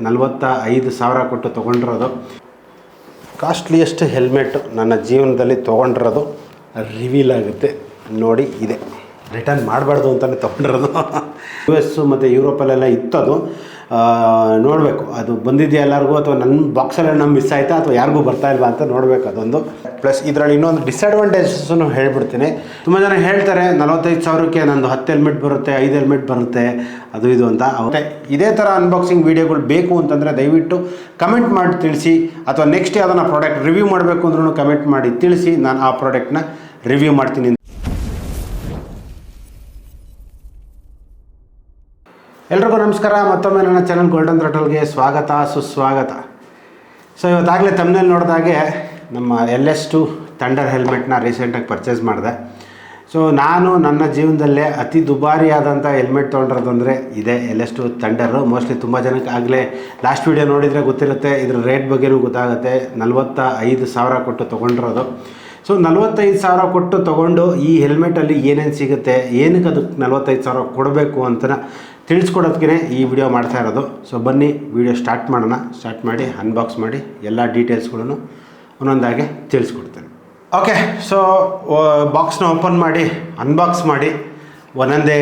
ನಲವತ್ತ ಐದು ಸಾವಿರ ಕೊಟ್ಟು ತೊಗೊಂಡಿರೋದು. ಕಾಸ್ಟ್ಲಿಯೆಸ್ಟ್ ಹೆಲ್ಮೆಟ್ ನನ್ನ ಜೀವನದಲ್ಲಿ ತೊಗೊಂಡಿರೋದು ರಿವೀಲ್ ಆಗುತ್ತೆ. ನೋಡಿ, ಇದೆ. ರಿಟರ್ನ್ ಮಾಡಬಾರ್ದು ಅಂತಲೇ ತೊಗೊಂಡಿರೋದು. ಯು ಎಸ್ಸು ಮತ್ತು ಯುರೋಪಲ್ಲೆಲ್ಲ ಇತ್ತದು. ನೋಡಬೇಕು. ಅದು ಬಂದಿದೆಯಾ ಎಲ್ಲರಿಗೂ ಅಥವಾ ನನ್ನ ಬಾಕ್ಸಲ್ಲಿ ನಮ್ಮ ಮಿಸ್ ಆಯಿತಾ ಅಥವಾ ಯಾರಿಗೂ ಬರ್ತಾ ಇಲ್ವಾ ಅಂತ ನೋಡಬೇಕು ಅದೊಂದು. ಪ್ಲಸ್ ಇದರಲ್ಲಿ ಇನ್ನೊಂದು ಡಿಸ್ಅಡ್ವಾಂಟೇಜಸ್ಸನ್ನು ಹೇಳ್ಬಿಡ್ತೀನಿ. ತುಂಬ ಜನ ಹೇಳ್ತಾರೆ, ನಲವತ್ತೈದು ಸಾವಿರಕ್ಕೆ ನಂದು ಹತ್ತು ಹೆಲ್ಮೆಟ್ ಬರುತ್ತೆ, ಐದು ಹೆಲ್ಮೆಟ್ ಬರುತ್ತೆ, ಅದು ಇದು ಅಂತ. ಮತ್ತೆ ಇದೇ ಥರ ಅನ್ಬಾಕ್ಸಿಂಗ್ ವೀಡಿಯೋಗಳು ಬೇಕು ಅಂತಂದರೆ ದಯವಿಟ್ಟು ಕಮೆಂಟ್ ಮಾಡಿ ತಿಳಿಸಿ, ಅಥವಾ ನೆಕ್ಸ್ಟ್ ಯಾವುದನ್ನ ಪ್ರಾಡಕ್ಟ್ ರಿವ್ಯೂ ಮಾಡಬೇಕು ಅಂದ್ರೂ ಕಮೆಂಟ್ ಮಾಡಿ ತಿಳಿಸಿ, ನಾನು ಆ ಪ್ರಾಡಕ್ಟ್ನ ರಿವ್ಯೂ ಮಾಡ್ತೀನಿ. ಎಲ್ರಿಗೂ ನಮಸ್ಕಾರ, ಮತ್ತೊಮ್ಮೆ ನನ್ನ ಚಾನಲ್ ಗೋಲ್ಡನ್ ರಟಲ್ಗೆ ಸ್ವಾಗತ, ಸುಸ್ವಾಗತ. ಸೊ ಇವತ್ತಾಗಲೇ ತಮ್ಮನೇಲಿ ನೋಡಿದಾಗೆ ನಮ್ಮ ಎಲ್ ಎಸ್ ಟು ಥಂಡರ್ ಹೆಲ್ಮೆಟ್ನ ರೀಸೆಂಟಾಗಿ ಪರ್ಚೇಸ್ ಮಾಡಿದೆ. ಸೊ ನಾನು ನನ್ನ ಜೀವನದಲ್ಲೇ ಅತಿ ದುಬಾರಿಯಾದಂಥ ಹೆಲ್ಮೆಟ್ ತೊಗೊಂಡಿರೋದಂದರೆ ಇದೆ L S two Thunder mostly ತುಂಬ ಜನಕ್ಕೆ ಆಗಲೇ ಲಾಸ್ಟ್ ವೀಡಿಯೋ ನೋಡಿದರೆ ಗೊತ್ತಿರುತ್ತೆ, ಇದ್ರ ರೇಟ್ ಬಗ್ಗೆನೂ ಗೊತ್ತಾಗುತ್ತೆ. ನಲ್ವತ್ತ ಐದು ಸಾವಿರ ಕೊಟ್ಟು ತೊಗೊಂಡಿರೋದು. ಸೊ ನಲ್ವತ್ತೈದು ಸಾವಿರ ಕೊಟ್ಟು ತೊಗೊಂಡು ಈ ಹೆಲ್ಮೆಟಲ್ಲಿ ಏನೇನು ಸಿಗುತ್ತೆ, ಏನಕ್ಕೆ ಅದಕ್ಕೆ ನಲ್ವತ್ತೈದು ಸಾವಿರ ಕೊಡಬೇಕು ಅಂತ ತಿಳಿಸ್ಕೊಡೋದಕ್ಕೆ ಈ ವಿಡಿಯೋ ಮಾಡ್ತಾ ಇರೋದು. ಸೊ ಬನ್ನಿ, ವಿಡಿಯೋ ಸ್ಟಾರ್ಟ್ ಮಾಡೋಣ. ಸ್ಟಾರ್ಟ್ ಮಾಡಿ ಅನ್ಬಾಕ್ಸ್ ಮಾಡಿ, ಎಲ್ಲ ಡೀಟೇಲ್ಸ್ಗಳನ್ನು ಒಂದೊಂದಾಗಿ ತಿಳಿಸ್ಕೊಡ್ತೇನೆ. ಓಕೆ ಸೊ ಬಾಕ್ಸ್ನ ಓಪನ್ ಮಾಡಿ ಅನ್ಬಾಕ್ಸ್ ಮಾಡಿ, ಒಂದೊಂದೇ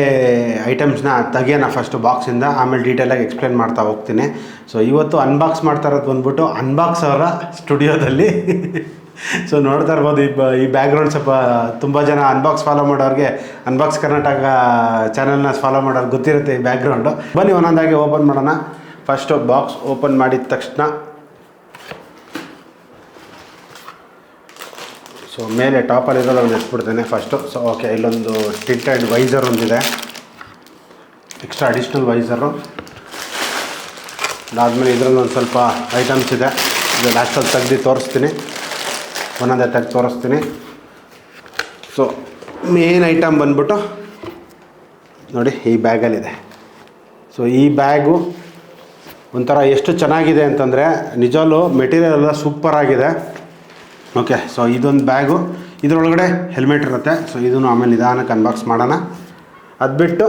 ಐಟಮ್ಸ್ನ ತೆಗಿಯೋಣ ಫಸ್ಟು ಬಾಕ್ಸಿಂದ ಆಮೇಲೆ ಡೀಟೇಲಾಗಿ ಎಕ್ಸ್ಪ್ಲೇನ್ ಮಾಡ್ತಾ ಹೋಗ್ತೀನಿ. ಸೊ ಇವತ್ತು ಅನ್ಬಾಕ್ಸ್ ಮಾಡ್ತಾ ಇರೋದು ಬಂದ್ಬಿಟ್ಟು ಅನ್ಬಾಕ್ಸ್ ಅವರ ಸ್ಟುಡಿಯೋದಲ್ಲಿ ಸೊ ನೋಡ್ತಾ ಇರ್ಬೋದು, ಈ ಬ, ಈ ಬ್ಯಾಕ್ಗ್ರೌಂಡ್ ಸ್ವಲ್ಪ ತುಂಬ ಜನ ಅನ್ಬಾಕ್ಸ್ ಫಾಲೋ ಮಾಡೋರಿಗೆ ಅನ್ಬಾಕ್ಸ್ ಕರ್ನಾಟಕ ಚಾನಲ್ನ ಫಾಲೋ ಮಾಡೋರು ಗೊತ್ತಿರುತ್ತೆ ಈ ಬ್ಯಾಕ್ಗ್ರೌಂಡು ಬನ್ನಿ, ಒಂದೊಂದಾಗಿ ಓಪನ್ ಮಾಡೋಣ. ಫಸ್ಟು ಬಾಕ್ಸ್ ಓಪನ್ ಮಾಡಿದ ತಕ್ಷಣ. ಸೊ ಮೇಲೆ ಟಾಪಲ್ಲಿ ಇರೋದು ಒಂದು ಎತ್ಬಿಡ್ತೇನೆ ಫಸ್ಟು ಸೊ ಓಕೆ ಇಲ್ಲೊಂದು ಟಿಂಟೆಡ್ ವೈಸರ್ ಒಂದಿದೆ. ಎಕ್ಸ್ಟ್ರಾ ಅಡಿಷ್ನಲ್ ವೈಸರು ಅದಾದಮೇಲೆ ಇದರಲ್ಲಿ ಒಂದು ಸ್ವಲ್ಪ ಐಟಮ್ಸ್ ಇದೆ. ಇದು ಲಾಸ್ಟಲ್ಲಿ ತೆಗ್ದು ತೋರಿಸ್ತೀನಿ. ಒಂದೊಂದೇ ತೆಗ್ದು ತೋರಿಸ್ತೀನಿ. ಸೊ ಮೇನ್ ಐಟಮ್ ಬಂದ್ಬಿಟ್ಟು ನೋಡಿ ಈ ಬ್ಯಾಗಲ್ಲಿದೆ. ಸೊ ಈ ಬ್ಯಾಗು ಒಂಥರ ಎಷ್ಟು ಚೆನ್ನಾಗಿದೆ ಅಂತಂದರೆ ನಿಜವಲ್ಲೂ ಮೆಟೀರಿಯಲ್ ಎಲ್ಲ ಸೂಪರ್ ಆಗಿದೆ. ಓಕೆ ಸೊ ಇದೊಂದು ಬ್ಯಾಗು. ಇದರೊಳಗಡೆ ಹೆಲ್ಮೆಟ್ ಇರುತ್ತೆ. ಸೊ ಇದನ್ನು ಆಮೇಲೆ ನಿಧಾನಕ್ಕೆ ಅನ್ಬಾಕ್ಸ್ ಮಾಡೋಣ. ಅದು ಬಿಟ್ಟು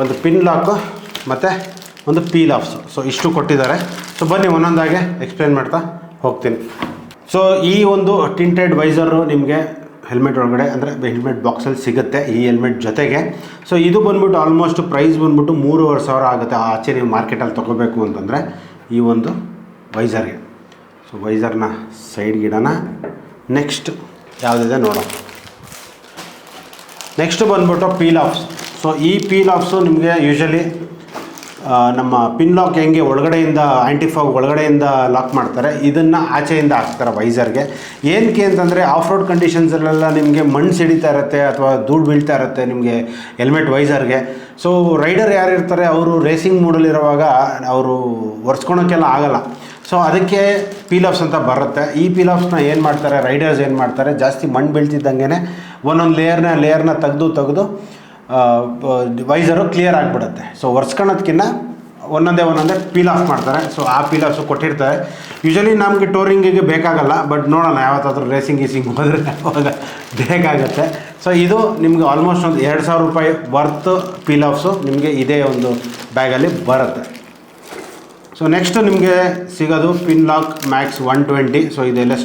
ಒಂದು ಪಿನ್ ಲಾಕು ಮತ್ತು ಒಂದು ಪೀಲ್ ಆಫ್ಸು ಸೊ ಇಷ್ಟು ಕೊಟ್ಟಿದ್ದಾರೆ. ಸೊ ಬನ್ನಿ, ಒಂದೊಂದಾಗೆ ಎಕ್ಸ್ಪ್ಲೇನ್ ಮಾಡ್ತಾ ಹೋಗ್ತೀನಿ. ಸೊ ಈ ಒಂದು ಟಿಂಟೆಡ್ ವೈಸರು ನಿಮಗೆ ಹೆಲ್ಮೆಟ್ ಒಳಗಡೆ, ಅಂದರೆ ಹೆಲ್ಮೆಟ್ ಬಾಕ್ಸಲ್ಲಿ ಸಿಗುತ್ತೆ ಈ ಹೆಲ್ಮೆಟ್ ಜೊತೆಗೆ. ಸೊ ಇದು ಬಂದ್ಬಿಟ್ಟು ಆಲ್ಮೋಸ್ಟ್ ಪ್ರೈಸ್ ಬಂದ್ಬಿಟ್ಟು ಮೂರುವರೆ ಸಾವಿರ ಆಗುತ್ತೆ. ಆಚೆ ನೀವು ಮಾರ್ಕೆಟಲ್ಲಿ ತೊಗೋಬೇಕು ಅಂತಂದರೆ ಈ ಒಂದು ವೈಸರ್ಗೆ ಸೊ ವೈಸರ್ನ ಸೈಡ್ ಗಿಡನ ನೆಕ್ಸ್ಟ್ ಯಾವುದಿದೆ ನೋಡೋಣ. ನೆಕ್ಸ್ಟ್ ಬಂದ್ಬಿಟ್ಟು ಪೀಲ್ ಆಫ್ಸ್ ಸೊ ಈ ಪೀಲ್ ಆಫ್ಸು ನಿಮಗೆ ಯೂಶಲಿ ನಮ್ಮ ಪಿನ್ ಲಾಕ್ ಹೆಂಗೆ ಒಳಗಡೆಯಿಂದ ಆ್ಯಂಟಿಫಾಗ್ ಒಳಗಡೆಯಿಂದ ಲಾಕ್ ಮಾಡ್ತಾರೆ, ಇದನ್ನು ಆಚೆಯಿಂದ ಹಾಕ್ತಾರೆ ವೈಸರ್ಗೆ ಏನಕ್ಕೆ ಅಂತಂದರೆ ಆಫ್ ರೋಡ್ ಕಂಡೀಷನ್ಸಲ್ಲೆಲ್ಲ ನಿಮಗೆ ಮಣ್ಣು ಸಿಡಿತಾ ಇರುತ್ತೆ, ಅಥವಾ ಧೂಳು ಬೀಳ್ತಾ ಇರುತ್ತೆ ನಿಮಗೆ ಹೆಲ್ಮೆಟ್ ವೈಸರ್ಗೆ ಸೊ ರೈಡರ್ ಯಾರು ಇರ್ತಾರೆ, ಅವರು ರೇಸಿಂಗ್ ಮೂಡಲ್ಲಿರುವಾಗ ಅವರು ಒರೆಸ್ಕೊಳೋಕ್ಕೆಲ್ಲ ಆಗಲ್ಲ. ಸೊ ಅದಕ್ಕೆ ಪೀಲ್ ಆಫ್ಸ್ ಅಂತ ಬರುತ್ತೆ. ಈ ಪೀಲ್ ಆಫ್ಸ್ನ ಏನು ಮಾಡ್ತಾರೆ ರೈಡರ್ಸ್ ಏನು ಮಾಡ್ತಾರೆ, ಜಾಸ್ತಿ ಮಣ್ಣು ಬೀಳ್ತಿದ್ದಂಗೆ ಒಂದೊಂದು ಲೇಯರ್ನ ಲೇಯರ್ನ ತೆಗೆದು ತೆಗೆದು ವೈಸರು ಕ್ಲಿಯರ್ ಆಗಿಬಿಡುತ್ತೆ. ಸೊ ಒರೆಸ್ಕೊಳೋದ್ಕಿಂತ ಒಂದೊಂದೇ ಒಂದೊಂದೇ ಪೀಲ್ ಆಫ್ ಮಾಡ್ತಾರೆ. ಸೊ ಆ ಪೀಲ್ ಆಫ್ಸು ಕೊಟ್ಟಿರ್ತಾರೆ. ಯೂಶಲಿ ನಮಗೆ ಟೋರಿಂಗಿಗೆ ಬೇಕಾಗಲ್ಲ ಬಟ್ ನೋಡೋಣ ಯಾವತ್ತಾದರೂ ರೇಸಿಂಗ್ ಗೀಸಿಂಗ್ ಹೋದರೆ ಅವಾಗ ಬೇಕಾಗುತ್ತೆ. ಸೊ ಇದು ನಿಮಗೆ ಆಲ್ಮೋಸ್ಟ್ ಒಂದು ಎರಡು ಸಾವಿರ ರೂಪಾಯಿ ವರ್ತ್ ಪೀಲ್ ಆಫ್ಸು ನಿಮಗೆ ಇದೇ ಒಂದು ಬ್ಯಾಗಲ್ಲಿ ಬರುತ್ತೆ. ಸೊ ನೆಕ್ಸ್ಟು ನಿಮಗೆ ಸಿಗೋದು pin lock max one twenty so ಇದು ಎಲ್ ಎಸ್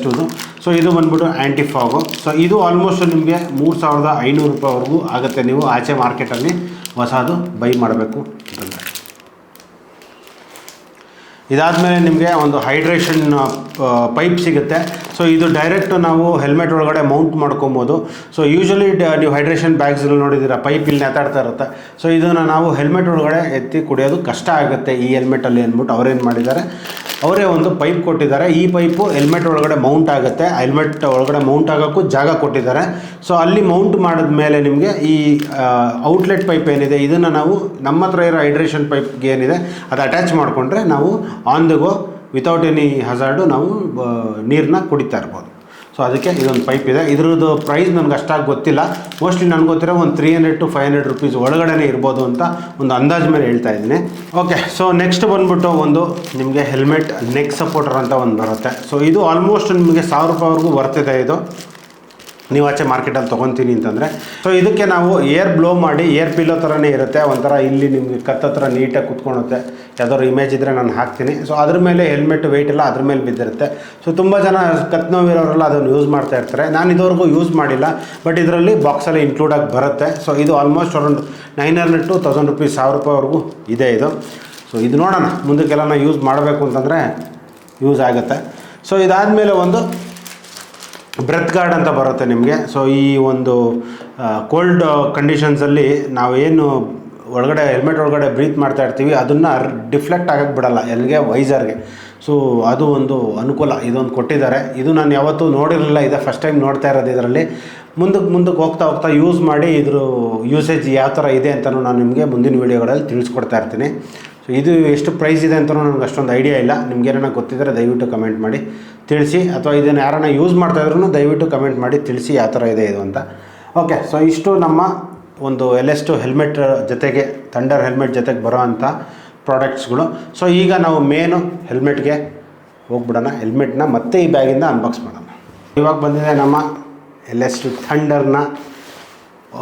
ಸೊ ಇದು ಬಂದ್ಬಿಟ್ಟು ಆ್ಯಂಟಿಫಾಗು ಸೊ ಇದು ಆಲ್ಮೋಸ್ಟ್ ನಿಮಗೆ ಮೂರು ಸಾವಿರದ ಐನೂರು ರೂಪಾಯಿವರೆಗೂ ಆಗುತ್ತೆ ನೀವು ಆಚೆ ಮಾರ್ಕೆಟಲ್ಲಿ ಹೊಸದು ಬೈ ಮಾಡಬೇಕು ಅಂತಂದರೆ ಇದಾದಮೇಲೆ ನಿಮಗೆ ಒಂದು ಹೈಡ್ರೇಷನ್ ಪೈಪ್ ಸಿಗುತ್ತೆ. ಸೊ ಇದು ಡೈರೆಕ್ಟ್ ನಾವು ಹೆಲ್ಮೆಟ್ ಒಳಗಡೆ ಮೌಂಟ್ ಮಾಡ್ಕೊಬೋದು. ಸೊ ಯೂಶಲಿ ನೀವು ಹೈಡ್ರೇಷನ್ ಬ್ಯಾಗ್ಸಲ್ಲಿ ನೋಡಿದ್ದೀರಾ ಪೈಪ್ ಇಲ್ಲಿ ನೇತಾಡ್ತಾ ಇರುತ್ತೆ. ಸೊ ಇದನ್ನು ನಾವು ಹೆಲ್ಮೆಟ್ ಒಳಗಡೆ ಎತ್ತಿ ಕುಡಿಯೋದು ಕಷ್ಟ ಆಗುತ್ತೆ ಈ ಹೆಲ್ಮೆಟಲ್ಲಿ ಅಂದ್ಬಿಟ್ಟು ಅವ್ರೇನು ಮಾಡಿದ್ದಾರೆ? ಅವರೇ ಒಂದು ಪೈಪ್ ಕೊಟ್ಟಿದ್ದಾರೆ. ಈ ಪೈಪು ಹೆಲ್ಮೆಟ್ ಒಳಗಡೆ ಮೌಂಟ್ ಆಗುತ್ತೆ. ಹೆಲ್ಮೆಟ್ ಒಳಗಡೆ ಮೌಂಟ್ ಆಗೋಕ್ಕೂ ಜಾಗ ಕೊಟ್ಟಿದ್ದಾರೆ. ಸೊ ಅಲ್ಲಿ ಮೌಂಟ್ ಮಾಡಿದ ಮೇಲೆ ನಿಮಗೆ ಈ ಔಟ್ಲೆಟ್ ಪೈಪ್ ಏನಿದೆ, ಇದನ್ನು ನಾವು ನಮ್ಮ ಹತ್ರ ಇರೋ ಹೈಡ್ರೇಷನ್ ಪೈಪ್ಗೆ ಏನಿದೆ, ಅದು ಅಟ್ಯಾಚ್ ಮಾಡಿಕೊಂಡ್ರೆ ನಾವು on the go without any hazard ನಾವು ನೀರನ್ನ ಕುಡಿತಾ ಇರ್ಬೋದು. ಸೊ ಅದಕ್ಕೆ ಇದೊಂದು ಪೈಪ್ ಇದೆ. ಇದ್ರದ್ದು ಪ್ರೈಸ್ ನನಗೆ ಅಷ್ಟಾಗಿ ಗೊತ್ತಿಲ್ಲ. ಮೋಸ್ಟ್ಲಿ ನನಗೆ ಗೊತ್ತಿರೋ ಒಂದು three hundred to five hundred rupees ಒಳಗಡೆ ಇರ್ಬೋದು ಅಂತ ಒಂದು ಅಂದಾಜು ಮೇಲೆ ಹೇಳ್ತಾ ಇದ್ದೀನಿ. ಓಕೆ ಸೊ ನೆಕ್ಸ್ಟ್ ಬಂದುಬಿಟ್ಟು ಒಂದು ನಿಮಗೆ ಹೆಲ್ಮೆಟ್ ನೆಕ್ ಸಪೋರ್ಟರ್ ಅಂತ ಒಂದು ಬರುತ್ತೆ. ಸೊ ಇದು ಆಲ್ಮೋಸ್ಟ್ ನಿಮಗೆ ಸಾವಿರ ರೂಪಾಯಿವರೆಗೂ ಬರ್ತಿದೆ ಇದು. ನೀವು ಆಚೆ ಮಾರ್ಕೆಟಲ್ಲಿ ತೊಗೊತೀನಿ ಅಂತಂದರೆ ಸೊ ಇದಕ್ಕೆ ನಾವು ಏರ್ ಬ್ಲೋ ಮಾಡಿ, ಏರ್ ಪಿಲ್ಲೋ ಥರನೇ ಇರುತ್ತೆ, ಒಂಥರ ಇಲ್ಲಿ ನಿಮಗೆ ಕತ್ತತ್ರ ನೀಟಾಗಿ ಕುತ್ಕೊಳುತ್ತೆ. ಯಾವ್ದಾದ್ರು ಇಮೇಜ್ ಇದ್ದರೆ ನಾನು ಹಾಕ್ತೀನಿ. ಸೊ ಅದ್ರ ಮೇಲೆ ಹೆಲ್ಮೆಟ್ ವೆಯ್ಟ್ ಎಲ್ಲ ಅದ್ರ ಮೇಲೆ ಬಿದ್ದಿರುತ್ತೆ. ಸೊ ತುಂಬ ಜನ ಕತ್ ನೋವಿರೋರೆಲ್ಲ ಅದನ್ನು ಯೂಸ್ ಮಾಡ್ತಾ ಇರ್ತಾರೆ. ನಾನು ಇದುವರೆಗೂ ಯೂಸ್ ಮಾಡಿಲ್ಲ ಬಟ್ ಇದರಲ್ಲಿ ಬಾಕ್ಸಲ್ಲಿ ಇನ್ಕ್ಲೂಡ್ ಆಗಿ ಬರುತ್ತೆ. ಸೊ ಇದು almost around nine hundred to thousand rupees ಸಾವಿರ ರೂಪಾಯಿವರೆಗೂ ಇದೆ ಇದು. ಸೊ ಇದು ನೋಡೋಣ, ಮುಂದಕ್ಕೆಲ್ಲ ಯೂಸ್ ಮಾಡಬೇಕು ಅಂತಂದರೆ ಯೂಸ್ ಆಗುತ್ತೆ. ಸೊ ಇದಾದಮೇಲೆ ಒಂದು ಬ್ರೆತ್ ಗಾರ್ಡ್ ಅಂತ ಬರುತ್ತೆ ನಿಮಗೆ. ಸೊ ಈ ಒಂದು ಕೋಲ್ಡ್ ಕಂಡೀಷನ್ಸಲ್ಲಿ ನಾವೇನು ಒಳಗಡೆ ಹೆಲ್ಮೆಟ್ ಒಳಗಡೆ ಬ್ರೀತ್ ಮಾಡ್ತಾ ಇರ್ತೀವಿ, ಅದನ್ನು ಡಿಫ್ಲೆಕ್ಟ್ ಆಗಕ್ಕೆ ಬಿಡಲ್ಲ ಎಲ್ಲಿಗೆ ವೈಸರ್ಗೆ ಸೊ ಅದು ಒಂದು ಅನುಕೂಲ, ಇದೊಂದು ಕೊಟ್ಟಿದ್ದಾರೆ. ಇದು ನಾನು ಯಾವತ್ತೂ ನೋಡಿರಲಿಲ್ಲ, ಇದೆ ಫಸ್ಟ್ ಟೈಮ್ ನೋಡ್ತಾ ಇರೋದು ಇದರಲ್ಲಿ. ಮುಂದಕ್ಕೆ ಮುಂದಕ್ಕೆ ಹೋಗ್ತಾ ಹೋಗ್ತಾ ಯೂಸ್ ಮಾಡಿ ಇದ್ರ ಯೂಸೇಜ್ ಯಾವ ಥರ ಇದೆ ಅಂತಲೂ ನಾನು ನಿಮಗೆ ಮುಂದಿನ ವೀಡಿಯೋಗಳಲ್ಲಿ ತಿಳಿಸ್ಕೊಡ್ತಾ ಇರ್ತೀನಿ. ಸೊ ಇದು ಎಷ್ಟು ಪ್ರೈಸ್ ಇದೆ ಅಂತಲೂ ನನಗೆ ಅಷ್ಟೊಂದು ಐಡಿಯಾ ಇಲ್ಲ. ನಿಮ್ಗೆ ಗೊತ್ತಿದ್ದರೆ ದಯವಿಟ್ಟು ಕಮೆಂಟ್ ಮಾಡಿ, ತಿಳಿಸಿ. ಅಥವಾ ಇದನ್ನು ಯಾರನ್ನ ಯೂಸ್ ಮಾಡ್ತಾ ಮಾಡ್ತಾಯಿದ್ರು ದಯವಿಟ್ಟು ಕಮೆಂಟ್ ಮಾಡಿ, ತಿಳಿಸಿ ಯಾವ ಥರ ಇದೆ ಇದು ಅಂತ. ಓಕೆ ಸೊ ಇಷ್ಟು ನಮ್ಮ ಒಂದು ಎಲ್ ಎಸ್ ಟು ಹೆಲ್ಮೆಟ್ ಜೊತೆಗೆ ಥಂಡರ್ ಹೆಲ್ಮೆಟ್ ಜೊತೆಗೆ ಬರೋ ಅಂಥ ಪ್ರಾಡಕ್ಟ್ಸ್ಗಳು ಸೊ ಈಗ ನಾವು ಮೇನು ಹೆಲ್ಮೆಟ್ಗೆ ಹೋಗ್ಬಿಡೋಣ. ಹೆಲ್ಮೆಟ್ನ ಮತ್ತೆ ಈ ಬ್ಯಾಗಿಂದ ಅನ್ಬಾಕ್ಸ್ ಮಾಡೋಣ. ಇವಾಗ ಬಂದಿದೆ ನಮ್ಮ ಎಲ್ ಎಸ್ ಟು ಥಂಡರ್ನ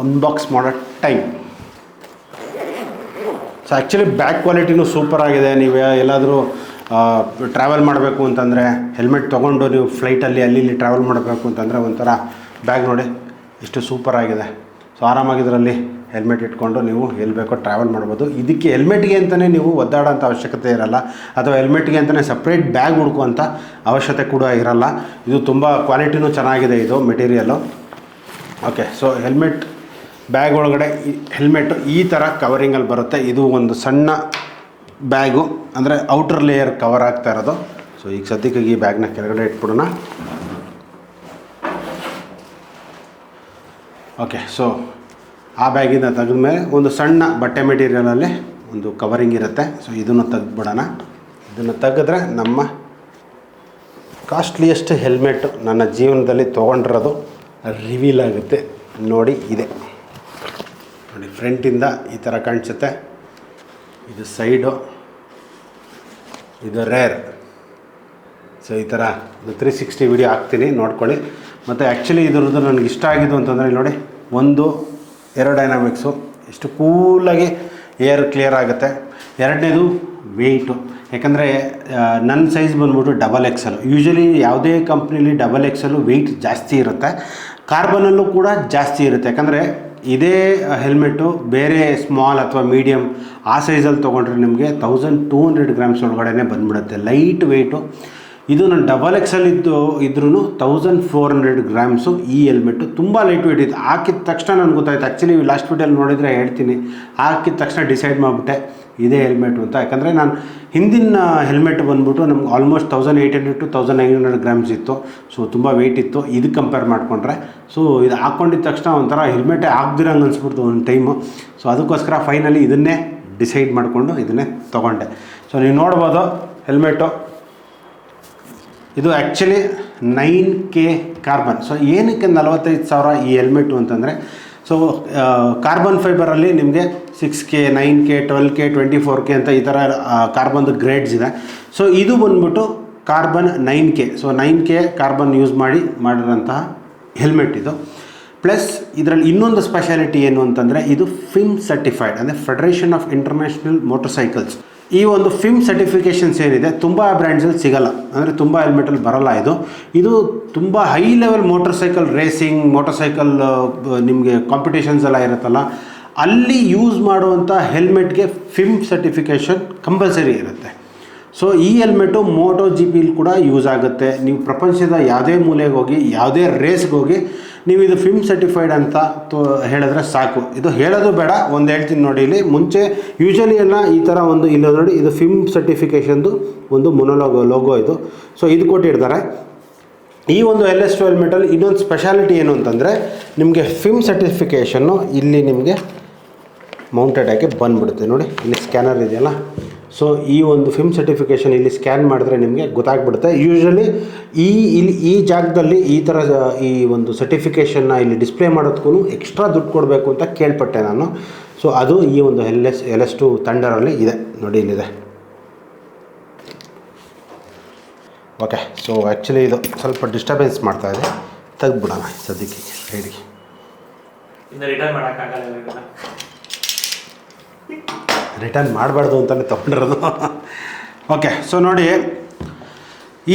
ಅನ್ಬಾಕ್ಸ್ ಮಾಡೋ ಟೈಮ್ ಸೊ ಆ್ಯಕ್ಚುಲಿ ಬ್ಯಾಕ್ ಕ್ವಾಲಿಟಿನೂ ಸೂಪರ್ ಆಗಿದೆ. ನೀವು ಎಲ್ಲಾದರೂ ಟ್ರಾವೆಲ್ ಮಾಡಬೇಕು ಅಂತಂದರೆ ಹೆಲ್ಮೆಟ್ ತೊಗೊಂಡು ನೀವು ಫ್ಲೈಟಲ್ಲಿ ಅಲ್ಲಿ ಇಲ್ಲಿ ಟ್ರಾವೆಲ್ ಮಾಡಬೇಕು ಅಂತಂದರೆ ಒಂಥರ ಬ್ಯಾಗ್ ನೋಡಿ ಎಷ್ಟು ಸೂಪರ್ ಆಗಿದೆ. ಸೊ ಆರಾಮಾಗಿ ಇದರಲ್ಲಿ ಹೆಲ್ಮೆಟ್ ಇಟ್ಕೊಂಡು ನೀವು ಎಲ್ಲಿ ಬೇಕೋ ಟ್ರಾವೆಲ್ ಮಾಡ್ಬೋದು. ಇದಕ್ಕೆ ಹೆಲ್ಮೆಟ್ಗೆ ಅಂತಲೇ ನೀವು ಒದ್ದಾಡೋಂಥ ಅವಶ್ಯಕತೆ ಇರಲ್ಲ. ಅಥವಾ ಹೆಲ್ಮೆಟ್ಗೆ ಅಂತಲೇ ಸಪ್ರೇಟ್ ಬ್ಯಾಗ್ ಹುಡ್ಕುವಂಥ ಅವಶ್ಯಕತೆ ಕೂಡ ಇರಲ್ಲ. ಇದು ತುಂಬ ಕ್ವಾಲಿಟಿನೂ ಚೆನ್ನಾಗಿದೆ ಇದು material okay so helmet bag ಒಳಗಡೆ ಹೆಲ್ಮೆಟ್ ಈ ಥರ ಕವರಿಂಗಲ್ಲಿ ಬರುತ್ತೆ. ಇದು ಒಂದು ಸಣ್ಣ ಬ್ಯಾಗು. ಅಂದರೆ ಔಟರ್ ಲೇಯರ್ ಕವರ್ ಆಗ್ತಾ ಇರೋದು. ಸೊ ಈಗ ಸದ್ಯಕ್ಕೆ ಈ ಬ್ಯಾಗ್ನ ಕೆಳಗಡೆ ಇಟ್ಬಿಡೋಣ. ಓಕೆ ಸೊ ಆ ಬ್ಯಾಗಿಂದ ತೆಗೆದ ಮೇಲೆ ಒಂದು ಸಣ್ಣ ಬಟ್ಟೆ ಮೆಟೀರಿಯಲಲ್ಲಿ ಒಂದು ಕವರಿಂಗ್ ಇರುತ್ತೆ. ಸೊ ಇದನ್ನು ತೆಗೆದ್ಬಿಡೋಣ. ಇದನ್ನು ತೆಗೆದ್ರೆ ನಮ್ಮ ಕಾಸ್ಟ್ಲಿಯೆಸ್ಟ್ ಹೆಲ್ಮೆಟ್ ನನ್ನ ಜೀವನದಲ್ಲಿ ತೊಗೊಂಡಿರೋದು ರಿವೀಲ್ ಆಗುತ್ತೆ. ನೋಡಿ, ಇದೆ. ನೋಡಿ ಫ್ರಂಟಿಂದ ಈ ಥರ ಕಾಣಿಸುತ್ತೆ. ಇದು ಸೈಡು ಇದು ರೇರ್ ಸೊ ಈ ಥರ ಇದು ತ್ರೀ ಸಿಕ್ಸ್ಟಿ ವಿಡಿಯೋ ಹಾಕ್ತೀನಿ, ನೋಡ್ಕೊಳ್ಳಿ. ಮತ್ತು ಆ್ಯಕ್ಚುಲಿ ಇದ್ರದ್ದು ನನಗೆ ಇಷ್ಟ ಆಗಿದ್ದು ಅಂತಂದರೆ ನೋಡಿ, ಒಂದು ಏರೋಡೈನಾಮಿಕ್ಸು ಎಷ್ಟು ಕೂಲಾಗಿ ಏರ್ ಕ್ಲಿಯರ್ ಆಗುತ್ತೆ. ಎರಡನೇದು ವೆಯ್ಟು ಯಾಕಂದರೆ ನನ್ನ ಸೈಜ್ ಬಂದ್ಬಿಟ್ಟು ಡಬಲ್ ಎಕ್ಸಲ್ ಯೂಶ್ವಲಿ ಯಾವುದೇ ಕಂಪ್ನಿಲಿ ಡಬಲ್ ಎಕ್ಸಲ್ಲು ವೆಯ್ಟ್ ಜಾಸ್ತಿ ಇರುತ್ತೆ. ಕಾರ್ಬನಲ್ಲೂ ಕೂಡ ಜಾಸ್ತಿ ಇರುತ್ತೆ. ಯಾಕಂದರೆ ಇದೇ ಹೆಲ್ಮೆಟ್ಟು ಬೇರೆ ಸ್ಮಾಲ್ ಅಥವಾ ಮೀಡಿಯಮ್ ಆ ಸೈಜಲ್ಲಿ ತೊಗೊಂಡ್ರೆ ನಿಮಗೆ ತೌಸಂಡ್ ಟೂ ಹಂಡ್ರೆಡ್ ಗ್ರಾಮ್ಸ್ ಒಳಗಡೆ ಬಂದ್ಬಿಡುತ್ತೆ. ಲೈಟ್ ವೆಯ್ಟು ಇದು ನಾನು ಡಬಲ್ ಎಕ್ಸಲ್ಲಿದ್ದು ಇದ್ದು ಇದ್ರೂ ತೌಸಂಡ್ ಫೋರ್ ಹಂಡ್ರೆಡ್ ಗ್ರಾಮ್ಸು ಈ ಹೆಲ್ಮೆಟ್ಟು ತುಂಬ ಲೈಟ್ ವೆಯ್ಟ್ ಇತ್ತು ಹಾಕಿದ ತಕ್ಷಣ ನನಗೆ ಗೊತ್ತಾಯ್ತು. ಆ್ಯಕ್ಚುಲಿ ಲಾಸ್ಟ್ ವಿಡಿಯೋಲಿ ನೋಡಿದರೆ ಹೇಳ್ತೀನಿ. ಹಾಕಿದ ತಕ್ಷಣ ಡಿಸೈಡ್ ಮಾಡಿಬಿಟ್ಟೆ. ಇದೇ ಹೆಲ್ಮೆಟು ಅಂತ. ಯಾಕಂದರೆ ನಾನು ಹಿಂದಿನ ಹೆಲ್ಮೆಟ್ ಬಂದ್ಬಿಟ್ಟು ನಮ್ಗೆ almost thousand eight hundred to thousand nine hundred grams ಇತ್ತು. ಸೊ ತುಂಬ ವೆಯ್ಟ್ ಇತ್ತು. ಇದು ಕಂಪೇರ್ ಮಾಡಿಕೊಂಡ್ರೆ. ಸೊ ಇದು ಹಾಕ್ಕೊಂಡಿದ್ದ ತಕ್ಷಣ ಒಂಥರ ಹೆಲ್ಮೆಟೇ ಆಗ್ದಿರಂಗೆ ಅನಿಸ್ಬಿಡ್ತು ಒಂದು ಟೈಮು ಸೊ ಅದಕ್ಕೋಸ್ಕರ ಫೈನಲಿ ಇದನ್ನೇ ಡಿಸೈಡ್ ಮಾಡಿಕೊಂಡು ಇದನ್ನೇ ತೊಗೊಂಡೆ. ಸೊ ನೀವು ನೋಡ್ಬೋದು ಹೆಲ್ಮೆಟು ಇದು actually nine K carbon so ಏನಕ್ಕೆ ನಲವತ್ತೈದು ಸಾವಿರ ಈ ಹೆಲ್ಮೆಟು ಅಂತಂದರೆ ಸೊ ಕಾರ್ಬನ್ ಫೈಬರಲ್ಲಿ ನಿಮಗೆ six K nine K twelve K twenty four K ಅಂತ ಈ ಥರ ಕಾರ್ಬನ್ದು ಗ್ರೇಡ್ಸ್ ಇದೆ. ಸೊ ಇದು ಬಂದ್ಬಿಟ್ಟು carbon nine K so nine K carbon use ಮಾಡಿ, ಮಾಡಿರೋಂತಹ ಹೆಲ್ಮೆಟ್ ಇದು. ಪ್ಲಸ್ ಇದರಲ್ಲಿ ಇನ್ನೊಂದು ಸ್ಪೆಷಾಲಿಟಿ ಏನು ಅಂತಂದರೆ ಇದು ಫಿಮ್ ಸರ್ಟಿಫೈಡ್ ಅಂದರೆ federation of international motor cycles ಈ ಒಂದು ಫಿಮ್ ಸರ್ಟಿಫಿಕೇಷನ್ಸ್ ಏನಿದೆ, ತುಂಬ ಬ್ರ್ಯಾಂಡ್ಸಲ್ಲಿ ಸಿಗಲ್ಲ. ಅಂದರೆ ತುಂಬ ಹೆಲ್ಮೆಟಲ್ಲಿ ಬರಲ್ಲ ಇದು. ಇದು ತುಂಬ high level motor cycle racing motor cycle ನಿಮಗೆ ಕಾಂಪಿಟೇಷನ್ಸ್ ಎಲ್ಲ ಇರುತ್ತಲ್ಲ, ಅಲ್ಲಿ ಯೂಸ್ ಮಾಡುವಂಥ ಹೆಲ್ಮೆಟ್ಗೆ ಫಿಮ್ ಸರ್ಟಿಫಿಕೇಷನ್ ಕಂಪಲ್ಸರಿ ಇರುತ್ತೆ. ಸೊ ಈ ಹೆಲ್ಮೆಟು ಮೋಟೋ ಜಿ ಪಿಲಿ ಕೂಡ ಯೂಸ್ ಆಗುತ್ತೆ. ನೀವು ಪ್ರಪಂಚದ ಯಾವುದೇ ಮೂಲೆಗೆ ಹೋಗಿ, ಯಾವುದೇ ರೇಸ್ಗೆ ಹೋಗಿ ನೀವು ಇದು ಫಿಮ್ ಸರ್ಟಿಫೈಡ್ ಅಂತ ಹೇಳಿದ್ರೆ ಸಾಕು. ಇದು ಹೇಳೋದು ಬೇಡ, ಒಂದು ಹೇಳ್ತೀನಿ ನೋಡಿ ಇಲ್ಲಿ. ಮುಂಚೆ ಯೂಶಲಿ ಎಲ್ಲ ಈ ಥರ ಒಂದು ಇಲ್ಲ ನೋಡಿ, ಇದು ಫಿಮ್ ಸರ್ಟಿಫಿಕೇಷನ್ದು ಒಂದು ಮೊನೋಲೋಗೋ ಲೋಗೋ ಇದು. ಸೊ ಇದು ಕೊಟ್ಟಿರ್ತಾರೆ. ಈ ಒಂದು ಎಲ್ ಎಸ್ ಟ್ವೆಲ್ ಮೆಟಲ್ ಇನ್ನೊಂದು ಸ್ಪೆಷಾಲಿಟಿ ಏನು ಅಂತಂದರೆ, ನಿಮಗೆ ಫಿಮ್ ಸರ್ಟಿಫಿಕೇಷನ್ನು ಇಲ್ಲಿ ನಿಮಗೆ ಮೌಂಟೆಡ್ ಆಗಿ ಬಂದ್ಬಿಡುತ್ತೆ. ನೋಡಿ, ಇಲ್ಲಿ ಸ್ಕ್ಯಾನರ್ ಇದೆಯಲ್ಲ? ಸೊ ಈ ಒಂದು ಫಿಮ್ ಸರ್ಟಿಫಿಕೇಷನ್ ಇಲ್ಲಿ ಸ್ಕ್ಯಾನ್ ಮಾಡಿದ್ರೆ ನಿಮಗೆ ಗೊತ್ತಾಗ್ಬಿಡುತ್ತೆ. ಯೂಶ್ವಲಿ ಈ ಇಲ್ಲಿ ಈ ಜಾಗದಲ್ಲಿ ಈ ಥರ ಈ ಒಂದು ಸರ್ಟಿಫಿಕೇಷನ್ನ ಇಲ್ಲಿ ಡಿಸ್ಪ್ಲೇ ಮಾಡೋದಕ್ಕೂ ಎಕ್ಸ್ಟ್ರಾ ದುಡ್ಡು ಕೊಡಬೇಕು ಅಂತ ಕೇಳ್ಪಟ್ಟೆ ನಾನು. ಸೊ ಅದು ಈ ಒಂದು L S L S two ತಂಡರಲ್ಲಿ ಇದೆ. ನೋಡಿ ಇಲ್ಲಿದೆ. ಓಕೆ ಸೊ ಆ್ಯಕ್ಚುಲಿ ಇದು ಸ್ವಲ್ಪ ಡಿಸ್ಟರ್ಬೆನ್ಸ್ ಮಾಡ್ತಾ ಇದೆ. ತೆಗ್ದ್ಬಿಡೋಣ ಸದ್ಯಕ್ಕೆ. ಇನ್ನು ರಿಟರ್ನ್ ಮಾಡಬಾರ್ದು ಅಂತಲೇ ತೊಗೊಂಡಿರೋದು. ಓಕೆ ಸೊ ನೋಡಿ,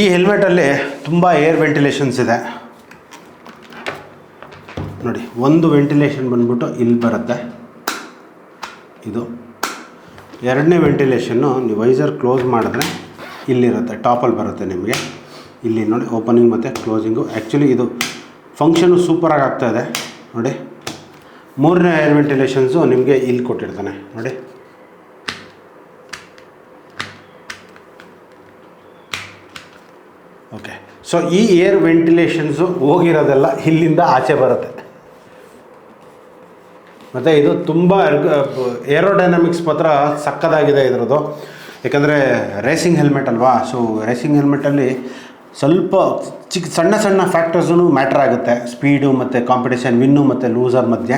ಈ ಹೆಲ್ಮೆಟಲ್ಲಿ ತುಂಬ ಏರ್ ವೆಂಟಿಲೇಷನ್ಸ್ ಇದೆ. ನೋಡಿ, ಒಂದು ವೆಂಟಿಲೇಷನ್ ಬಂದ್ಬಿಟ್ಟು ಇಲ್ಲಿ ಬರುತ್ತೆ. ಇದು. ಎರಡನೇ ವೆಂಟಿಲೇಷನ್ನು ನೀವು ವೈಸರ್ ಕ್ಲೋಸ್ ಮಾಡಿದ್ರೆ ಇಲ್ಲಿರುತ್ತೆ ಟಾಪಲ್ಲಿ ಬರುತ್ತೆ ನಿಮಗೆ. ಇಲ್ಲಿ ನೋಡಿ ಓಪನಿಂಗ್ ಮತ್ತು ಕ್ಲೋಸಿಂಗು ಆ್ಯಕ್ಚುಲಿ ಇದು ಫಂಕ್ಷನು ಸೂಪರಾಗಿ ಆಗ್ತಾ ಇದೆ. ನೋಡಿ ಮೂರನೇ ಏರ್ ವೆಂಟಿಲೇಷನ್ಸು ನಿಮಗೆ ಇಲ್ಲಿ ಕೊಟ್ಟಿರ್ತಾನೆ, ನೋಡಿ. ಓಕೆ ಸೊ ಈ ಏರ್ ವೆಂಟಿಲೇಷನ್ಸು ಹೋಗಿರೋದೆಲ್ಲ ಇಲ್ಲಿಂದ ಆಚೆ ಬರುತ್ತೆ. ಮತ್ತು ಇದು ತುಂಬ ಏರೋಡೈನಮಿಕ್ಸ್ ಮಾತ್ರ ಸಕ್ಕದಾಗಿದೆ ಇದರದು ಯಾಕಂದರೆ ರೇಸಿಂಗ್ ಹೆಲ್ಮೆಟ್ ಅಲ್ವಾ? ಸೊ ರೇಸಿಂಗ್ ಹೆಲ್ಮೆಟಲ್ಲಿ ಸ್ವಲ್ಪ ಚಿಕ್ಕ ಸಣ್ಣ ಸಣ್ಣ ಫ್ಯಾಕ್ಟರ್ಸೂ ಮ್ಯಾಟ್ರ್ ಆಗುತ್ತೆ. ಸ್ಪೀಡು ಮತ್ತು ಕಾಂಪಿಟೇಷನ್ ವಿನ್ನು ಮತ್ತು ಲೂಸರ್ ಮಧ್ಯೆ.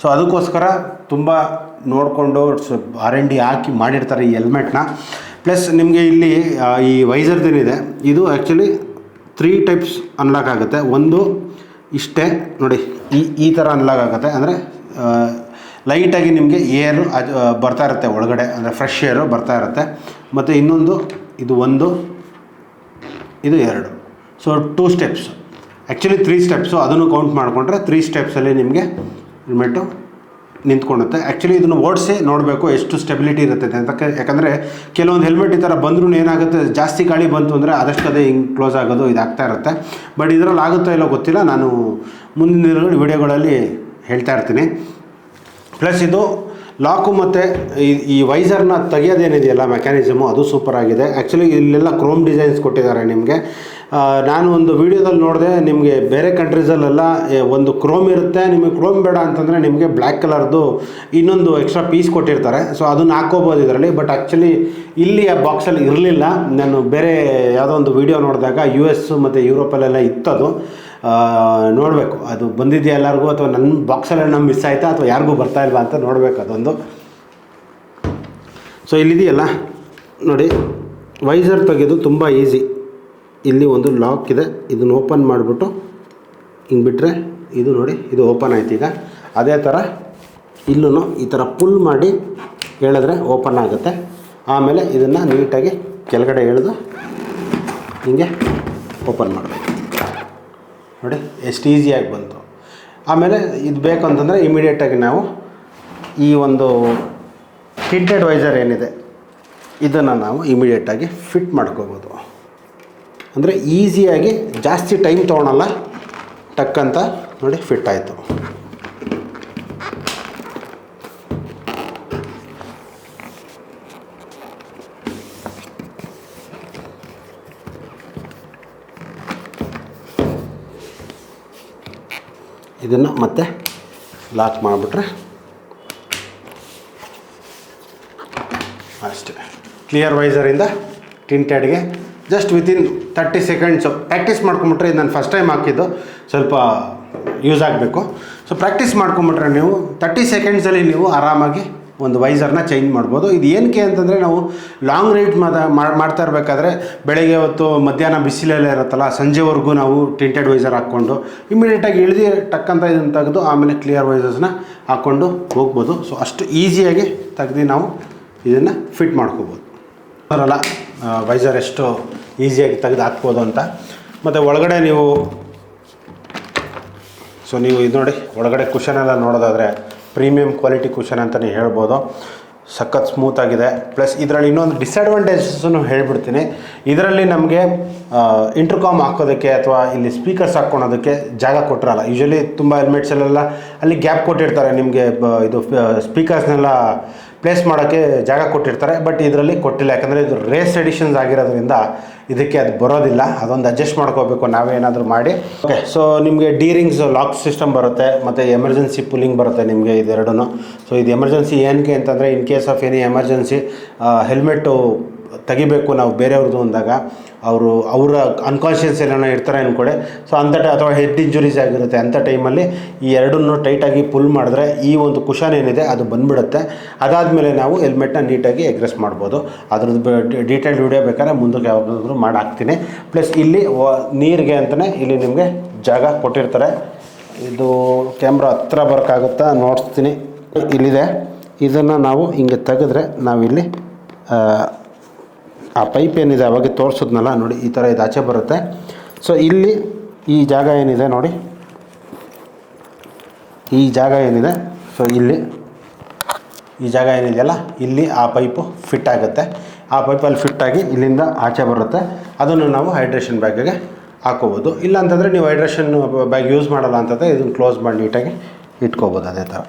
ಸೊ ಅದಕ್ಕೋಸ್ಕರ ತುಂಬ ನೋಡಿಕೊಂಡು ಆರ್ ಎನ್ ಡಿ ಹಾಕಿ ಮಾಡಿರ್ತಾರೆ ಈ ಹೆಲ್ಮೆಟ್ನ ಪ್ಲಸ್ ನಿಮಗೆ ಇಲ್ಲಿ ಈ ವೈಸರ್ದೇನಿದೆ ಇದು ಆ್ಯಕ್ಚುಲಿ ತ್ರೀ ಟೈಪ್ಸ್ ಅನ್ಲಾಕ್ ಆಗುತ್ತೆ. ಒಂದು ಇಷ್ಟೇ, ನೋಡಿ, ಈ ಈ ಥರ ಅನ್ಲಾಕ್ ಆಗುತ್ತೆ. ಅಂದರೆ ಲೈಟಾಗಿ ನಿಮಗೆ ಏರು ಅದು ಬರ್ತಾ ಇರುತ್ತೆ ಒಳಗಡೆ. ಅಂದರೆ ಫ್ರೆಶ್ ಏರು ಬರ್ತಾ ಇರುತ್ತೆ. ಮತ್ತು ಇನ್ನೊಂದು, ಇದು ಒಂದು ಇದು ಎರಡು. So two steps actually three steps ಅದನ್ನು ಕೌಂಟ್ ಮಾಡಿಕೊಂಡ್ರೆ ತ್ರೀ ಸ್ಟೆಪ್ಸಲ್ಲಿ ನಿಮಗೆ ಹೆಲ್ಮೆಟ್ಟು ನಿಂತ್ಕೊಳ್ಳುತ್ತೆ. ಆ್ಯಕ್ಚುಲಿ ಇದನ್ನು ಓಡಿಸಿ ನೋಡಬೇಕು ಎಷ್ಟು ಸ್ಟೆಬಿಲಿಟಿ ಇರುತ್ತೆ ಅಂತ. ಯಾಕಂದರೆ ಕೆಲವೊಂದು ಹೆಲ್ಮೆಟ್ ಈ ಥರ ಬಂದ್ರೂ ಏನಾಗುತ್ತೆ? ಜಾಸ್ತಿ ಗಾಳಿ ಬಂತು ಅಂದರೆ ಆದಷ್ಟು ಅದೇ ಹಿಂಗೆ ಕ್ಲೋಸ್ ಆಗೋದು, ಇದಾಗ್ತಾ ಇರುತ್ತೆ. ಬಟ್ ಇದರಲ್ಲಿ ಆಗುತ್ತೋ ಇಲ್ಲೋ ಗೊತ್ತಿಲ್ಲ. ನಾನು ಮುಂದಿನ ವಿಡಿಯೋಗಳಲ್ಲಿ ಹೇಳ್ತಾ ಇರ್ತೀನಿ. ಪ್ಲಸ್ ಇದು ಲಾಕು ಮತ್ತು ಈ ಈ ವೈಸರ್ನ ತೆಗೆಯೋದೇನಿದೆಯಲ್ಲ ಮೆಕ್ಯಾನಿಸಮು, ಅದು ಸೂಪರ್ ಆಗಿದೆ. ಆ್ಯಕ್ಚುಲಿ ಇಲ್ಲೆಲ್ಲ ಕ್ರೋಮ್ ಡಿಸೈನ್ಸ್ ಕೊಟ್ಟಿದ್ದಾರೆ ನಿಮಗೆ. ನಾನು ಒಂದು ವೀಡಿಯೋದಲ್ಲಿ ನೋಡಿದೆ, ನಿಮಗೆ ಬೇರೆ ಕಂಟ್ರೀಸಲ್ಲೆಲ್ಲ ಒಂದು ಕ್ರೋಮ್ ಇರುತ್ತೆ, ನಿಮಗೆ ಕ್ರೋಮ್ ಬೇಡ ಅಂತಂದರೆ ನಿಮಗೆ ಬ್ಲ್ಯಾಕ್ ಕಲರ್ದು ಇನ್ನೊಂದು ಎಕ್ಸ್ಟ್ರಾ ಪೀಸ್ ಕೊಟ್ಟಿರ್ತಾರೆ. ಸೊ ಅದನ್ನು ಹಾಕ್ಕೋಬೋದು ಇದರಲ್ಲಿ. ಬಟ್ ಆ್ಯಕ್ಚುಲಿ ಇಲ್ಲಿ ಆ ಬಾಕ್ಸಲ್ಲಿ ಇರಲಿಲ್ಲ. ನಾನು ಬೇರೆ ಯಾವುದೋ ಒಂದು ವೀಡಿಯೋ ನೋಡಿದಾಗ ಯು ಎಸ್ ಮತ್ತು ಯುರೋಪಲ್ಲೆಲ್ಲ ಇತ್ತದು. ನೋಡಬೇಕು. ಅದು ಬಂದಿದೆಯಾ ಎಲ್ಲರಿಗೂ? ಅಥವಾ ನನ್ನ ಬಾಕ್ಸಲ್ಲಿ ನಮ್ಮ ಮಿಸ್ ಆಯಿತಾ? ಅಥವಾ ಯಾರಿಗೂ ಬರ್ತಾ ಇಲ್ವಾ ಅಂತ ನೋಡಬೇಕು ಅದೊಂದು. ಸೊ ಇಲ್ಲಿದೆಯಲ್ಲ? ನೋಡಿ ವೈಸರ್ ತೆಗೆದು ತುಂಬ ಈಸಿ ಇಲ್ಲಿ ಒಂದು ಲಾಕ್ ಇದೆ. ಇದನ್ನು ಓಪನ್ ಮಾಡಿಬಿಟ್ಟು ಹಿಂಗೆ ಬಿಟ್ಟರೆ ಇದು ನೋಡಿ, ಇದು ಓಪನ್ ಆಯ್ತು ಈಗ. ಅದೇ ಥರ ಇಲ್ಲೂ ಈ ಥರ ಪುಲ್ ಮಾಡಿ ಹೇಳಿದ್ರೆ ಓಪನ್ ಆಗುತ್ತೆ. ಆಮೇಲೆ ಇದನ್ನು ನೀಟಾಗಿ ಕೆಳಗಡೆ ಎಳೆದು ಹಿಂಗೆ ಓಪನ್ ಮಾಡಬೇಕು. ನೋಡಿ, ಎಷ್ಟು ಈಸಿಯಾಗಿ ಬಂತು. ಆಮೇಲೆ ಇದು ಬೇಕು ಅಂತಂದರೆ ಇಮಿಡಿಯೇಟಾಗಿ ನಾವು ಈ ಒಂದು ಟಿಂಟೆಡ್ ವೈಸರ್ ಏನಿದೆ, ಇದನ್ನು ನಾವು ಇಮಿಡಿಯೇಟಾಗಿ ಫಿಟ್ ಮಾಡ್ಕೋಬೋದು. ಅಂದರೆ ಈಸಿಯಾಗಿ ಜಾಸ್ತಿ ಟೈಮ್ ತೊಗೊಳಲ್ಲ. ಟಕ್ ಅಂತ ನೋಡಿ ಫಿಟ್ ಆಯಿತು. ಇದನ್ನು ಮತ್ತೆ ಲಾಕ್ ಮಾಡಿಬಿಟ್ರೆ ಅಷ್ಟೇ. ಕ್ಲಿಯರ್ ವೈಸರಿಂದ ಟಿಂಟೆಡ್ಗೆ just within thirty seconds practice ಮಾಡ್ಕೊಂಬಿಟ್ರೆ ಇದು ನಾನು ಫಸ್ಟ್ ಟೈಮ್ ಹಾಕಿದ್ದು ಸ್ವಲ್ಪ ಯೂಸ್ ಆಗಬೇಕು. ಸೊ ಪ್ರಾಕ್ಟೀಸ್ ಮಾಡ್ಕೊಂಬಿಟ್ರೆ ನೀವು ತರ್ಟಿ ಸೆಕೆಂಡ್ಸಲ್ಲಿ ನೀವು ಆರಾಮಾಗಿ ಒಂದು ವೈಸರ್ನ ಚೇಂಜ್ ಮಾಡ್ಬೋದು. ಇದು ಏನಕ್ಕೆ ಅಂತಂದರೆ ನಾವು ಲಾಂಗ್ ರೈಡ್ ಮಾಡ್ತಾ ಇರಬೇಕಾದ್ರೆ ಬೆಳಗ್ಗೆ ಹೊತ್ತು ಮಧ್ಯಾಹ್ನ ಬಿಸಿಲಲ್ಲೇ ಇರುತ್ತಲ್ಲ, ಸಂಜೆವರೆಗೂ ನಾವು ಟಿಂಟೆಡ್ ವೈಸರ್ ಹಾಕ್ಕೊಂಡು ಇಮಿಡಿಯೇಟಾಗಿ ಇಳಿದು ಟಕ್ಕಂತ ಇದನ್ನು ತೆಗೆದು ಆಮೇಲೆ ಕ್ಲಿಯರ್ ವೈಸರ್ಸ್ನ ಹಾಕ್ಕೊಂಡು ಹೋಗ್ಬೋದು. ಸೊ ಅಷ್ಟು ಈಸಿಯಾಗಿ ತೆಗ್ದು ನಾವು ಇದನ್ನು ಫಿಟ್ ಮಾಡ್ಕೋಬೋದು. ಬರಲ್ಲ ವೈಸರ್ ಎಷ್ಟು ಈಸಿಯಾಗಿ ತೆಗೆದು ಹಾಕ್ಬೋದು ಅಂತ. ಮತ್ತು ಒಳಗಡೆ ನೀವು ಸೊ ನೀವು ಇದು ನೋಡಿ, ಒಳಗಡೆ ಕುಷನ್ ಎಲ್ಲ ನೋಡೋದಾದರೆ ಪ್ರೀಮಿಯಂ ಕ್ವಾಲಿಟಿ ಕುಷನ್ ಅಂತಲೇ ಹೇಳ್ಬೋದು. ಸಖತ್ ಸ್ಮೂತಾಗಿದೆ ಪ್ಲಸ್ ಇದರಲ್ಲಿ ಇನ್ನೊಂದು ಡಿಸ್ಅಡ್ವಾಂಟೇಜಸ್ಸನ್ನು ಹೇಳ್ಬಿಡ್ತೀನಿ. ಇದರಲ್ಲಿ ನಮಗೆ ಇಂಟರ್ಕಾಮ್ ಹಾಕೋದಕ್ಕೆ ಅಥವಾ ಇಲ್ಲಿ ಸ್ಪೀಕರ್ಸ್ ಹಾಕ್ಕೊಳೋದಕ್ಕೆ ಜಾಗ ಕೊಟ್ಟಿರಲ್ಲ. ಯೂಶಲಿ ತುಂಬ ಹೆಲ್ಮೆಟ್ಸಲ್ಲೆಲ್ಲ ಅಲ್ಲಿ ಗ್ಯಾಪ್ ಕೊಟ್ಟಿರ್ತಾರೆ. ನಿಮಗೆ ಇದು ಸ್ಪೀಕರ್ಸ್ನೆಲ್ಲ ಪ್ಲೇಸ್ ಮಾಡೋಕ್ಕೆ ಜಾಗ ಕೊಟ್ಟಿರ್ತಾರೆ ಬಟ್ ಇದರಲ್ಲಿ ಕೊಟ್ಟಿಲ್ಲ. ಯಾಕಂದರೆ ಇದು ರೇಸ್ ಎಡಿಷನ್ಸ್ ಆಗಿರೋದ್ರಿಂದ ಇದಕ್ಕೆ ಅದು ಬರೋದಿಲ್ಲ. ಅದೊಂದು ಅಡ್ಜಸ್ಟ್ ಮಾಡ್ಕೋಬೇಕು ನಾವೇನಾದರೂ ಮಾಡಿ. ಓಕೆ ಸೊ ನಿಮಗೆ ಡೀರಿಂಗ್ಸ್ ಲಾಕ್ ಸಿಸ್ಟಮ್ ಬರುತ್ತೆ, ಮತ್ತು ಎಮರ್ಜೆನ್ಸಿ ಪುಲ್ಲಿಂಗ್ ಬರುತ್ತೆ ನಿಮಗೆ ಇದೆರಡೂ ಸೊ ಇದು ಎಮರ್ಜೆನ್ಸಿ ಏನಕ್ಕೆ ಅಂತಂದರೆ in case of any emergency helmet ತೆಗಿಬೇಕು ನಾವು ಬೇರೆಯವ್ರದ್ದು ಅಂದಾಗ ಅವರು ಅವರ ಅನ್ಕಾನ್ಷಿಯಸ್ ಏನೋ ಇರ್ತಾರೆ ಅಂದ್ಕೊಳ್ಳಿ ಸೊ ಅಂಥ ಟೈ, ಅಥವಾ ಹೆಡ್ ಇಂಜುರೀಸ್ ಆಗಿರುತ್ತೆ. ಅಂಥ ಟೈಮಲ್ಲಿ ಈ ಎರಡನ್ನೂ ಟೈಟಾಗಿ ಪುಲ್ ಮಾಡಿದ್ರೆ ಈ ಒಂದು ಕುಷನ್ ಏನಿದೆ ಅದು ಬಂದ್ಬಿಡುತ್ತೆ. ಅದಾದಮೇಲೆ ನಾವು ಹೆಲ್ಮೆಟ್ನ ನೀಟಾಗಿ ಎಗ್ರೆಸ್ ಮಾಡ್ಬೋದು. ಅದ್ರದ್ದು ಡೀಟೇಲ್ಡ್ ವಿಡಿಯೋ ಬೇಕಾದ್ರೆ ಮುಂದಕ್ಕೆ ಯಾವಾಗಾದ್ರೂ ಮಾಡಿ ಹಾಕ್ತೀನಿ. ಪ್ಲಸ್ ಇಲ್ಲಿ ನೀರಿಗೆ ಅಂತಲೇ ಇಲ್ಲಿ ನಿಮಗೆ ಜಾಗ ಕೊಟ್ಟಿರ್ತಾರೆ. ಇದು ಕ್ಯಾಮ್ರಾ ಹತ್ರ ಬರೋಕ್ಕಾಗುತ್ತಾ ನೋಡಿಸ್ತೀನಿ. ಇಲ್ಲಿದೆ. ಇದನ್ನು ನಾವು ಹಿಂಗೆ ತೆಗೆದ್ರೆ ನಾವಿಲ್ಲಿ ಆ, ಪೈಪ್ ಏನಿದೆ ಅವಾಗ ತೋರಿಸಿದ್ನಲ್ಲ ನೋಡಿ ಈ ಥರ ಇದು ಆಚೆ ಬರುತ್ತೆ. ಸೊ ಇಲ್ಲಿ ಈ ಜಾಗ ಏನಿದೆ ನೋಡಿ. ಈ ಜಾಗ ಏನಿದೆ ಸೊ ಇಲ್ಲಿ ಈ ಜಾಗ ಏನಿದೆಯಲ್ಲ ಇಲ್ಲಿ ಆ ಪೈಪು ಫಿಟ್ ಆಗುತ್ತೆ. ಆ ಪೈಪಲ್ಲಿ ಫಿಟ್ಟಾಗಿ ಇಲ್ಲಿಂದ ಆಚೆ ಬರುತ್ತೆ. ಅದನ್ನು ನಾವು ಹೈಡ್ರೇಷನ್ ಬ್ಯಾಗಿಗೆ ಹಾಕೋಬೋದು. ಇಲ್ಲ ಅಂತಂದರೆ ನೀವು ಹೈಡ್ರೇಷನ್ ಬ್ಯಾಗ್ ಯೂಸ್ ಮಾಡಲ್ಲ ಅಂತಂದರೆ ಇದನ್ನು ಕ್ಲೋಸ್ ಮಾಡಿ ನೀಟಾಗಿ ಇಟ್ಕೋಬೋದು ಅದೇ ಥರ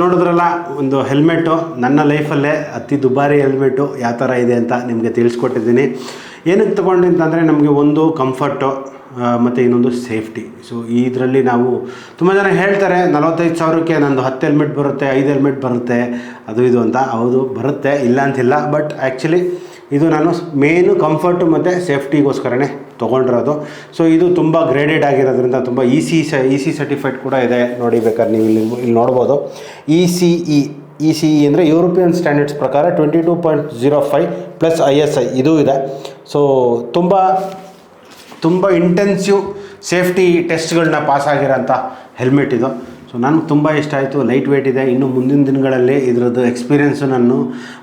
ನೋಡಿದ್ರಲ್ಲ, ಒಂದು ಹೆಲ್ಮೆಟ್ಟು ನನ್ನ ಲೈಫಲ್ಲೇ ಅತಿ ದುಬಾರಿ ಹೆಲ್ಮೆಟು ಯಾವ ಥರ ಇದೆ ಅಂತ ನಿಮಗೆ ತಿಳಿಸ್ಕೊಟ್ಟಿದ್ದೀನಿ. ಏನಕ್ಕೆ ತೊಗೊಂಡು ಅಂತಂದರೆ, ನಮಗೆ ಒಂದು ಕಂಫರ್ಟು ಮತ್ತು ಇನ್ನೊಂದು ಸೇಫ್ಟಿ ಸೊ ಇದರಲ್ಲಿ ನಾವು ತುಂಬ ಜನ ಹೇಳ್ತಾರೆ, ನಲವತ್ತೈದು ಸಾವಿರಕ್ಕೆ ನಂದು ಹತ್ತು ಹೆಲ್ಮೆಟ್ ಬರುತ್ತೆ, ಐದು ಹೆಲ್ಮೆಟ್ ಬರುತ್ತೆ, ಅದು ಇದು ಅಂತ. ಹೌದು, ಬರುತ್ತೆ, ಇಲ್ಲ ಅಂತಿಲ್ಲ ಬಟ್ ಆ್ಯಕ್ಚುಲಿ ಇದು ನಾನು ಮೇನು ಕಂಫರ್ಟು ಮತ್ತು ಸೇಫ್ಟಿಗೋಸ್ಕರನೇ ತೊಗೊಂಡಿರೋದು ಸೊ ಇದು ತುಂಬ ಗ್ರೇಡೆಡ್ ಆಗಿರೋದ್ರಿಂದ ತುಂಬ ಇ ಸಿ ಸ ಇ ಸಿ ಸರ್ಟಿಫೈಡ್ ಕೂಡ ಇದೆ ನೋಡಿ ಬೇಕಾದ್ರೆ ನೀವು ಇಲ್ಲಿ ಇಲ್ಲಿ ನೋಡ್ಬೋದು. E C E E C E ಅಂದರೆ ಯುರೋಪಿಯನ್ ಸ್ಟ್ಯಾಂಡರ್ಡ್ಸ್ ಪ್ರಕಾರ twenty two point zero five plus I S I ಇದೂ ಇದೆ. ಸೊ ತುಂಬ ತುಂಬ ಇಂಟೆನ್ಸಿವ್ ಸೇಫ್ಟಿ ಟೆಸ್ಟ್ಗಳನ್ನ ಪಾಸ್ ಆಗಿರೋಂಥ ಹೆಲ್ಮೆಟ್ ಇದು. ಸೊ ನನಗೆ ತುಂಬ ಇಷ್ಟ ಆಯಿತು. ಲೈಟ್ ವೆಯ್ಟ್ ಇದೆ. ಇನ್ನು ಮುಂದಿನ ದಿನಗಳಲ್ಲಿ ಇದರದ್ದು ಎಕ್ಸ್ಪೀರಿಯೆನ್ಸು ನಾನು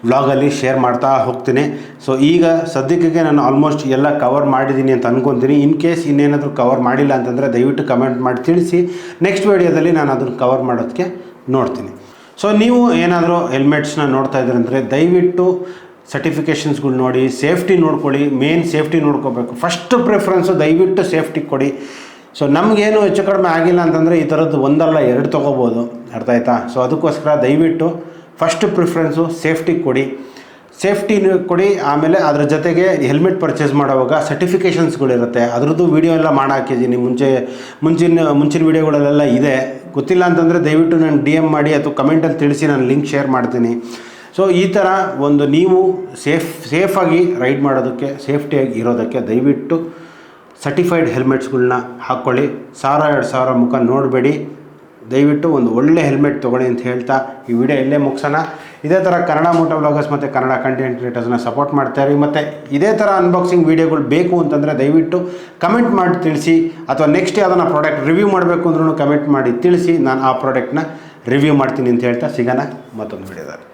ವ್ಲಾಗಲ್ಲಿ ಶೇರ್ ಮಾಡ್ತಾ ಹೋಗ್ತೀನಿ. ಸೊ ಈಗ ಸದ್ಯಕ್ಕೆ ನಾನು ಆಲ್ಮೋಸ್ಟ್ ಎಲ್ಲ ಕವರ್ ಮಾಡಿದ್ದೀನಿ ಅಂತ ಅಂದ್ಕೊತೀನಿ ಇನ್ ಕೇಸ್ ಇನ್ನೇನಾದರೂ ಕವರ್ ಮಾಡಿಲ್ಲ ಅಂತಂದರೆ ದಯವಿಟ್ಟು ಕಮೆಂಟ್ ಮಾಡಿ, ತಿಳಿಸಿ. ನೆಕ್ಸ್ಟ್ ವೀಡಿಯೋದಲ್ಲಿ ನಾನು ಅದನ್ನು ಕವರ್ ಮಾಡೋದಕ್ಕೆ ನೋಡ್ತೀನಿ. ಸೊ ನೀವು ಏನಾದರೂ ಹೆಲ್ಮೆಟ್ಸ್ನ ನೋಡ್ತಾ ಇದ್ದೀರ ಅಂದರೆ ದಯವಿಟ್ಟು ಸರ್ಟಿಫಿಕೇಷನ್ಸ್ಗಳು ನೋಡಿ ಸೇಫ್ಟಿ ನೋಡ್ಕೊಳ್ಳಿ. ಮೇನ್ ಸೇಫ್ಟಿ ನೋಡ್ಕೋಬೇಕು. ಫಸ್ಟ್ ಪ್ರಿಫರೆನ್ಸು ದಯವಿಟ್ಟು ಸೇಫ್ಟಿ ಕೊಡಿ. ಸೊ ನಮಗೇನು ಹೆಚ್ಚು ಕಡಿಮೆ ಆಗಿಲ್ಲ ಅಂತಂದರೆ ಈ ಥರದ್ದು ಒಂದಲ್ಲ, ಎರಡು ತೊಗೋಬೋದು. ಅರ್ಥ ಆಯ್ತಾ ಸೊ ಅದಕ್ಕೋಸ್ಕರ ದಯವಿಟ್ಟು ಫಸ್ಟ್ ಪ್ರಿಫ್ರೆನ್ಸು ಸೇಫ್ಟಿ ಕೊಡಿ. ಸೇಫ್ಟಿ ಕೊಡಿ, ಆಮೇಲೆ ಅದ್ರ ಜೊತೆಗೆ ಹೆಲ್ಮೆಟ್ ಪರ್ಚೇಸ್ ಮಾಡುವಾಗ ಸರ್ಟಿಫಿಕೇಷನ್ಸ್ಗಳಿರುತ್ತೆ ಅದ್ರದ್ದು ವೀಡಿಯೋ ಎಲ್ಲ ಮಾಡಾಕಿದ್ದೀನಿ ಮುಂಚೆ, ಮುಂಚಿನ ಮುಂಚಿನ ವೀಡಿಯೋಗಳಲ್ಲೆಲ್ಲ ಇದೆ. ಗೊತ್ತಿಲ್ಲ ಅಂತಂದರೆ ದಯವಿಟ್ಟು ನಾನು ಡಿ ಎಂ ಮಾಡಿ ಅಥವಾ ಕಮೆಂಟಲ್ಲಿ ತಿಳಿಸಿ, ನಾನು ಲಿಂಕ್ ಶೇರ್ ಮಾಡ್ತೀನಿ. ಸೊ ಈ ಥರ ಒಂದು ನೀವು ಸೇಫ್ ಸೇಫಾಗಿ ರೈಡ್ ಮಾಡೋದಕ್ಕೆ ಸೇಫ್ಟಿಯಾಗಿ ಇರೋದಕ್ಕೆ ದಯವಿಟ್ಟು ಸರ್ಟಿಫೈಡ್ ಹೆಲ್ಮೆಟ್ಸ್ಗಳನ್ನ ಹಾಕ್ಕೊಳ್ಳಿ ಸಾವಿರ, ಎರಡು ಸಾವಿರ ಮುಖ ನೋಡಬೇಡಿ. ದಯವಿಟ್ಟು ಒಂದು ಒಳ್ಳೆ ಹೆಲ್ಮೆಟ್ ತೊಗೊಳ್ಳಿ ಅಂತ ಹೇಳ್ತಾ ಈ ವಿಡಿಯೋ ಇಲ್ಲೇ ಮುಗಿಸೋಣ. ಇದೇ ಥರ ಕನ್ನಡ ಮೋಟೋ ವ್ಲಾಗರ್ಸ್ ಮತ್ತು ಕನ್ನಡ ಕಂಟೆಂಟ್ ಕ್ರಿಯೇಟರ್ಸ್ನ ಸಪೋರ್ಟ್ ಮಾಡ್ತಾಯಿರಿ ಮತ್ತು ಇದೇ ಥರ ಅನ್ಬಾಕ್ಸಿಂಗ್ ವೀಡಿಯೋಗಳು ಬೇಕು ಅಂತಂದರೆ ದಯವಿಟ್ಟು ಕಮೆಂಟ್ ಮಾಡಿ ತಿಳಿಸಿ. ಅಥವಾ ನೆಕ್ಸ್ಟ್ ಯಾವುದನ್ನ ಪ್ರಾಡಕ್ಟ್ ರಿವ್ಯೂ ಮಾಡಬೇಕು ಅಂದ್ರೂ ಕಮೆಂಟ್ ಮಾಡಿ ತಿಳಿಸಿ. ನಾನು ಆ ಪ್ರಾಡಕ್ಟ್ನ ರಿವ್ಯೂ ಮಾಡ್ತೀನಿ ಅಂತ ಹೇಳ್ತಾ ಸಿಗೋಣ ಮತ್ತೊಂದು ವಿಡಿಯೋದಲ್ಲಿ.